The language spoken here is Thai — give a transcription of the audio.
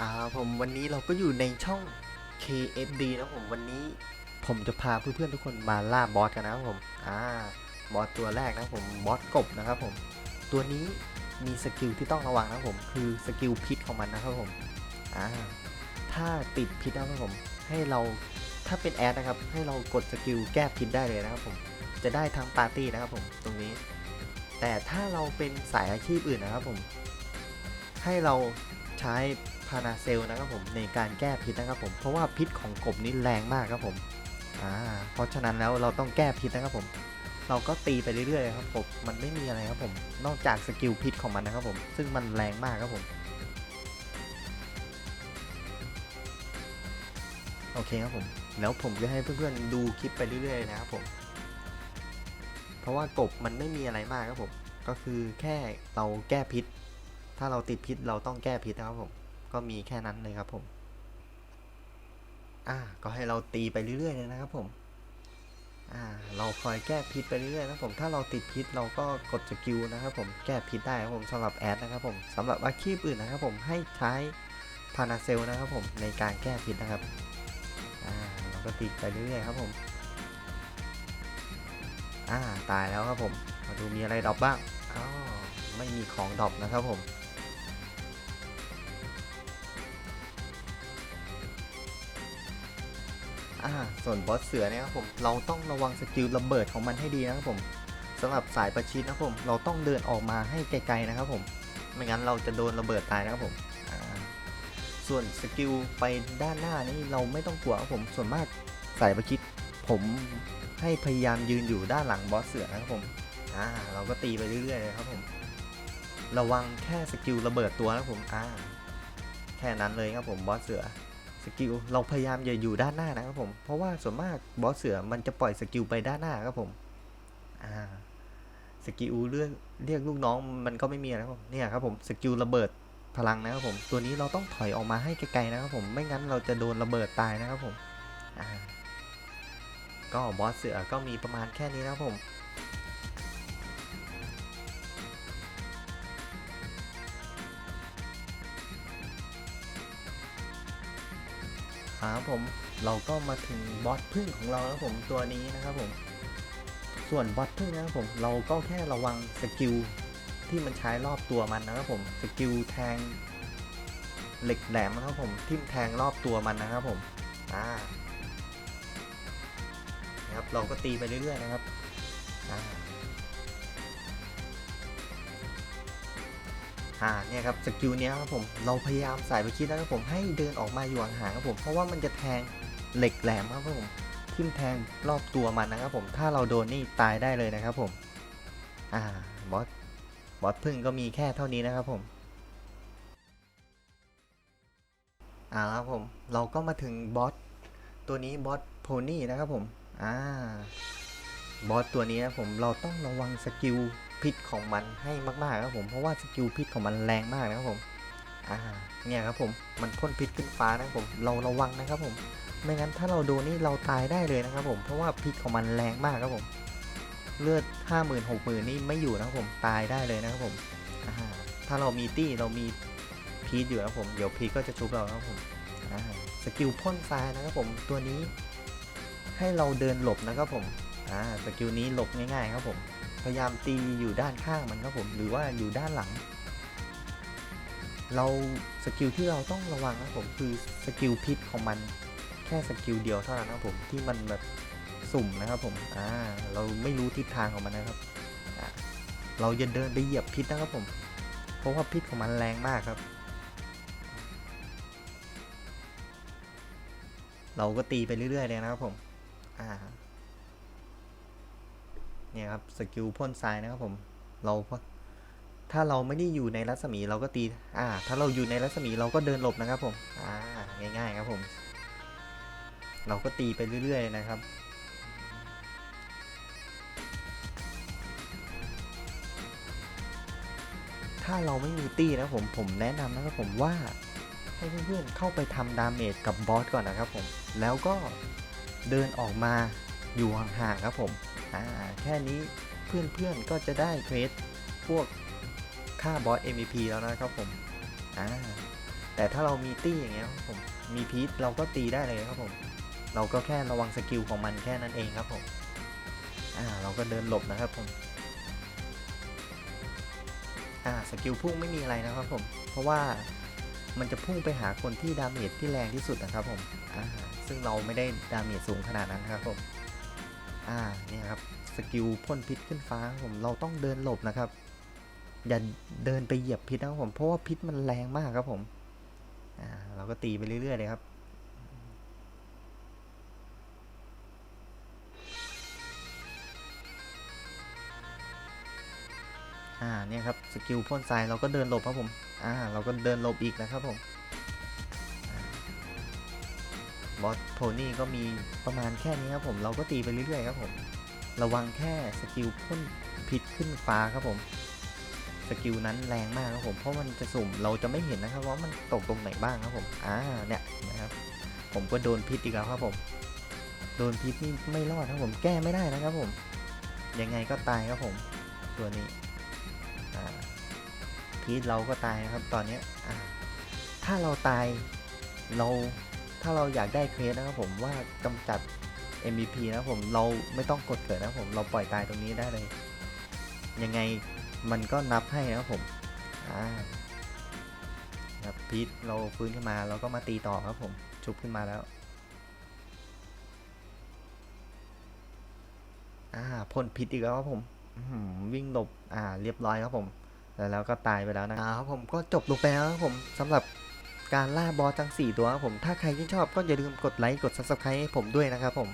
อ่าผมวันนี้เราก็อยู่ในช่อง KFD นะผมวันนี้ผมจะพาเพื่อนๆทุกคนมาล่าบอสกันนะครับผมอ่าบอสตัวแรกนะผมบอสกบนะครับผมตัวนี้มีสกิลที่ต้องระวังนะครับผมคือสกิลพิษของมันนะครับผมอ่าถ้าติดพิษนะครับผมให้เราถ้าเป็นแอดนะครับ ให้เรากดสกิลแก้พิษได้เลยนะครับผมจะได้ทั้งปาร์ตี้นะครับผมตรงนี้ แต่ถ้าเราเป็นสายอาชีพอื่นนะครับผมให้เราใช้ พานาเซลนะครับผมในการแก้พิษนะครับผมเพราะว่าพิษของกบนี่แรงมากครับผมอ่าเพราะฉะนั้นแล้วเราต้องแก้พิษนะครับผม เราก็ตีไปเรื่อยๆครับผมมันไม่มีอะไรครับผม นอกจากสกิลพิษของมันนะครับผม ซึ่งมันแรงมากครับผมโอเคครับผม แล้วผมจะให้เพื่อนๆดูคลิปไปเรื่อยๆนะครับผม เพราะว่ากบมันไม่มีอะไรมากครับผม ก็คือแค่เราแก้พิษ ถ้าเราติดพิษเราต้องแก้พิษนะครับผม ก็มีแค่นั้นเลยครับผม อ่า ก็ให้เราตีไปเรื่อยๆเลยนะครับผม อ่า เราคอยแก้พิษไปเรื่อยๆนะครับผม ถ้าเราติดพิษเราก็กดสกิลนะครับผม แก้พิษได้ครับผมสำหรับแอดนะครับผมสำหรับอาชีพอื่นนะครับผม ให้ใช้พานาเซลนะครับผม ในการแก้พิษนะครับ อ่า เราก็ตีไปเรื่อยๆครับผม อ่า ตายแล้วครับผม มาดูมีอะไรดรอปบ้าง อ๋อ ไม่มีของดรอปนะครับผม อ่าส่วนบอสเสือเนี่ยครับผมเราต้องระวังสกิลระเบิดของมันให้ดีนะครับผมสำหรับสายประชิดนะครับผมเราต้องเดินออกมาให้ไกลๆนะครับผมไม่งั้นเราจะโดนระเบิดตายนะครับผมส่วนสกิลไปด้านหน้านี่เราไม่ต้องกลัวครับผมส่วนมากสายประชิดผมให้พยายามยืนอยู่ด้านหลังบอสเสือนะครับผมอ่าเราก็ตีไปเรื่อยๆเลยครับผมระวังแค่สกิลระเบิดตัวนะครับผมอ่าแค่นั้นเลยครับผมบอสเสือ กิลเราพยายามอย่าอยู่ด้านหน้านะครับผม เพราะว่าส่วนมากบอสเสือมันจะปล่อยสกิลไปด้านหน้าครับผมอ่าสกิลเรียกเรียกลูกน้องมันก็ไม่มีนะครับผมเนี่ยครับผมสกิลระเบิดพลังนะครับผมตัวนี้เราต้องถอยออกมาให้ไกลๆนะครับผมไม่งั้นเราจะโดนระเบิดตายนะครับผมอ่าก็บอสเสือก็มีประมาณแค่นี้นะครับผม ครับผมเราก็มาถึงบอสพึ่งของเราแล้วผมตัวนี้นะครับผม ส่วนบอสพึ่งนะครับผมเราก็แค่ระวังสกิลที่มันใช้รอบตัวมันนะครับผมสกิลแทงเหล็กแหลมนะครับผมทิ่มแทงรอบตัวมันนะครับผมอ่านะครับเราก็ตีไปเรื่อยๆนะครับอ่า อ่าเนี่ยครับสกิลเนี้ยครับผมเราพยายามใส่ไปคิดนะครับผมให้เดินออกมาอยู่ห่างๆครับผมเพราะว่ามันจะแทงเหล็กแหลมครับผมทิ่มแทงรอบตัวมันนะครับผมถ้าเราโดนนี่ตายได้เลยนะครับผมอ่าบอสบอสพึ่งก็มีแค่เท่านี้นะครับผมอ่าแล้วผมเราก็มาถึงบอสตัวนี้บอสโพนี่นะครับผมอ่าบอสตัวนี้นะผมเราต้องระวังสกิล พิษของมันให้มากๆครับผมเพราะว่าสกิลพิษของมันแรงมากนะครับผมอ่าเนี่ยครับผมมันพ่นพิษขึ้นฟ้านะครับผมเราระวังนะครับผมไม่งั้นถ้าเราโดนนี่เราตายได้เลยนะครับผมเพราะว่าพิษของมันแรงมากครับผมเลือดห้าหมื่นหกหมื่นนี่ไม่อยู่นะครับผมตายได้เลยนะครับผมอ่าถ้าเรามีตี้เรามีพีทอยู่นะครับผม เดี๋ยวพีทก็จะชุบเรานะครับผมสกิลพ่นทรายนะครับผมตัวนี้ให้เราเดินหลบนะครับผมอ่าสกิลนี้หลบง่ายๆครับผม พยายามตีอยู่ด้านข้างมันครับผม หรือว่าอยู่ด้านหลัง เราสกิลที่เราต้องระวังครับผมคือสกิลพิษของมันแค่สกิลเดียวเท่านั้นครับผมที่มันแบบสุ่มนะครับผมอ่าเราไม่รู้ทิศทางของมันนะครับเราจะเดินไปเหยียบพิษนะครับผม เพราะว่าพิษของมันแรงมากครับ เราก็ตีไปเรื่อยๆเลยนะครับผม อ่า เนี่ยครับสกิลพ่นทรายนะครับผมเราถ้าเราไม่ได้อยู่ในรัศมีเราก็ตีอ่าถ้าเราอยู่ในรัศมีเราก็เดินหลบนะครับผมอ่าง่ายๆครับผม เราก็ตีไปเรื่อย ๆ นะครับถ้าเราไม่มีตี้นะผมผมแนะนำนะครับผมว่าให้เพื่อนๆเข้าไปทำดาเมจกับบอสก่อนนะครับผมแล้วก็เดินออกมาอยู่ห่างๆครับผม อ่าแค่นี้เพื่อนๆก็จะได้เควสพวกค่าบอส MVP แล้วนะครับผมอ่าแต่ถ้าเรามีตี้อย่างเงี้ยครับผมมีพีทเราก็ตีได้เลยครับผม เราก็แค่ระวังสกิลของมันแค่นั้นเองครับผมอ่าเราก็เดินหลบนะครับผมอ่าสกิลพุ่งไม่มีอะไรนะครับผม เพราะว่ามันจะพุ่งไปหาคนที่ดาเมจที่แรงที่สุดนะครับผมอ่าซึ่งเราไม่ได้ดาเมจสูงขนาดนั้นครับผม อ่าเนี่ยครับสกิลพ่นพิษขึ้นฟ้าผมเราต้องเดินหลบนะครับ อย่าเดินไปเหยียบพิษนะครับผมเพราะว่าพิษมันแรงมากครับผมอ่าเราก็ตีไปเรื่อยๆเลยครับอ่าเนี่ยครับสกิลพ่นทรายเราก็เดินหลบครับผมอ่าเราก็เดินหลบอีกนะครับผม บอสโทนี่ก็มีประมาณแค่นี้ครับผมเราก็ตีไปเรื่อยๆครับผม ระวังแค่สกิลพ่นพิษขึ้นฟ้าครับผมสกิลนั้นแรงมากครับผมเพราะมันจะสุ่มเราจะไม่เห็นนะครับว่ามันตกตรงไหนบ้างครับผมอ่าเนี่ยนะครับ ผมก็โดนพิษอีกแล้วครับผม โดนพิษนี่ไม่รอดครับผมแก้ไม่ได้นะครับผม ยังไงก็ตายครับผม ตัวนี้อ่าพิษเราก็ตายนะครับตอนนี้อ่าถ้าเราตายเรา ถ้าเราอยากได้เควสนะครับผมว่ากำจัด MVP นะครับผมเราไม่ต้องกดเกิดนะครับผมเราปล่อยตายตรงนี้ได้เลย ยังไงมันก็นับให้นะครับผมอ่าครับพีทเราฟื้นขึ้นมาเราก็มาตีต่อครับผมชุบขึ้นมาแล้วอ่าพ่นพิษอีกแล้วครับผมวิ่งหลบอ่าเรียบร้อยครับผมแล้วแล้วก็ตายไปแล้วนะอ่าครับผมก็จบลงไปแล้วครับผมสำหรับ การล่าบอสทั้ง 4 ตัวครับผม ถ้าใครที่ชอบก็อย่าลืมกดไลค์ กด subscribe ให้ผมด้วยนะครับผม